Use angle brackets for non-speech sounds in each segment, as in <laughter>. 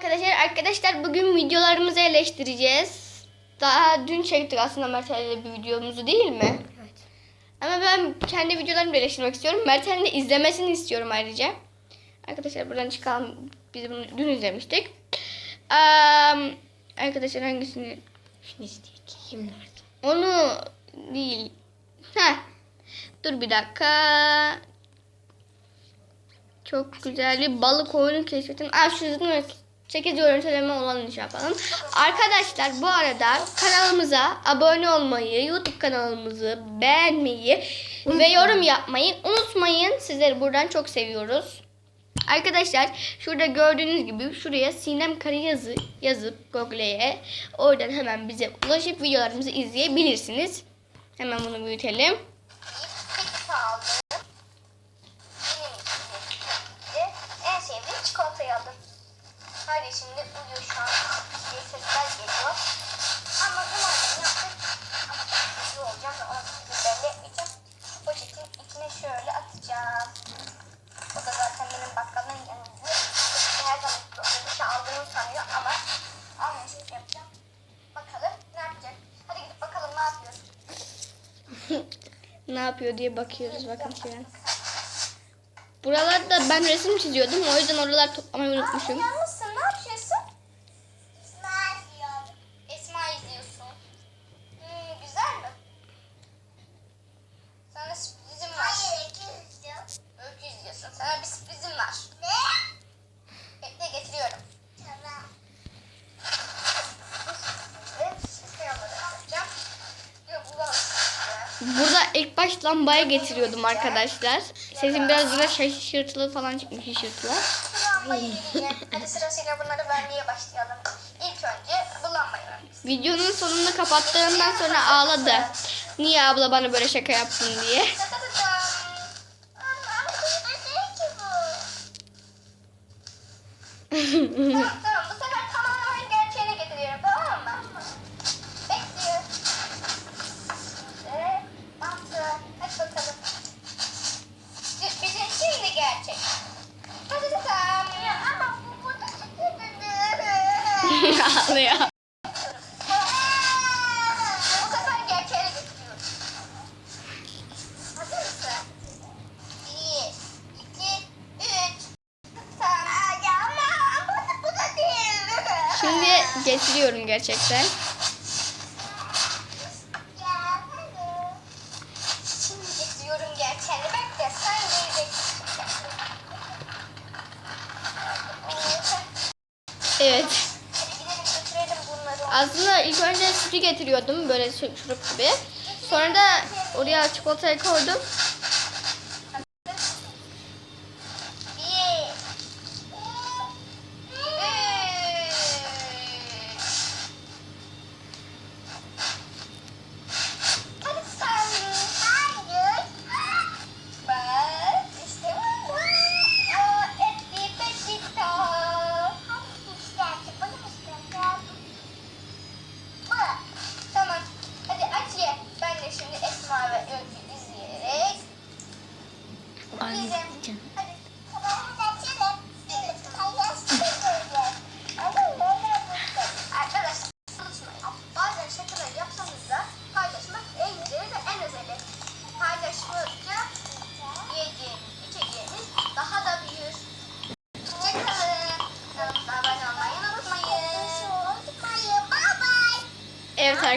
Arkadaşlar arkadaşlar bugün videolarımızı eleştireceğiz. Daha dün çektik aslında Mert'le bir videomuzu değil mi? Evet. Ama ben kendi videolarımı eleştirmek istiyorum. Mert'in de izlemesini istiyorum ayrıca. Arkadaşlar buradan çıkalım. Biz bunu dün izlemiştik. Am, arkadaşlar hangisini? Şunu isteyeceğim nerede? Onu değil. Heh. Dur bir dakika. Çok güzel bir balık oyunu keşfettim. Aa şu yüzden 8 görüntüleme olan iş yapalım. Arkadaşlar bu arada kanalımıza abone olmayı, YouTube kanalımızı beğenmeyi ve yorum yapmayı unutmayın. Sizleri buradan çok seviyoruz. Arkadaşlar şurada gördüğünüz gibi şuraya Sinem Karayazı yazıp Google'ye oradan hemen bize ulaşıp videolarımızı izleyebilirsiniz. Hemen bunu büyütelim. Ne yapıyor diye bakıyoruz bakın şu an. Buralarda ben resim çiziyordum. O yüzden oralar toplamayı unutmuşum. Burada ilk baş lambayı getiriyordum arkadaşlar. Sesim biraz yine şaşırtılı falan çıkmış şaşırtılı. Lambayı. Hadi sırasıyla bunları vermeye başlayalım. İlk önce bu lambayı. Videonun sonunu kapattığımdan sonra ağladı. Niye abla bana böyle şaka yaptın diye. <laughs> tamam tamam bu sefer tamamen gerçeğine getiriyorum tamam mı? Bekliyor. Ve bastı. Hadi bakalım. Sürprizin şimdi gerçek. Hadi bakalım. Ya ama bu burada Ağlıyor. Bu sefer gerçeğine getiriyorum. Hazır mısın? Bir, iki, üç. Tamam. Ya ama bu, bu da değil. Şimdi getiriyorum gerçekten. Ya, Aslında ilk önce sütü getiriyordum böyle şu- şurup gibi. Sonra da oraya çikolatayı koydum.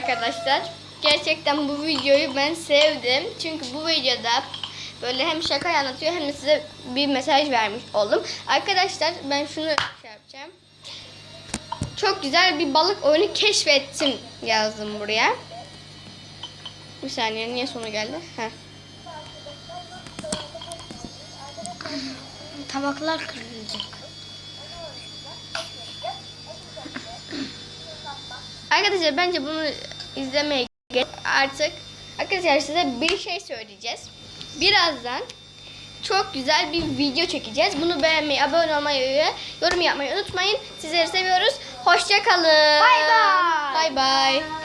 Arkadaşlar. Gerçekten bu videoyu ben sevdim. Çünkü bu videoda böyle hem şaka anlatıyor hem de size bir mesaj vermiş oldum. Arkadaşlar ben şunu şey yapacağım. Çok güzel bir balık oyunu keşfettim yazdım buraya. Bir saniye niye sonu geldi? Heh. Tabaklar kırılacak. Arkadaşlar bence bunu izlemeye gerek artık. Arkadaşlar size bir şey söyleyeceğiz. Birazdan çok güzel bir video çekeceğiz. Bunu beğenmeyi, abone olmayı ve yorum yapmayı unutmayın. Sizleri seviyoruz. Hoşça kalın. Bay bay. Bay bay.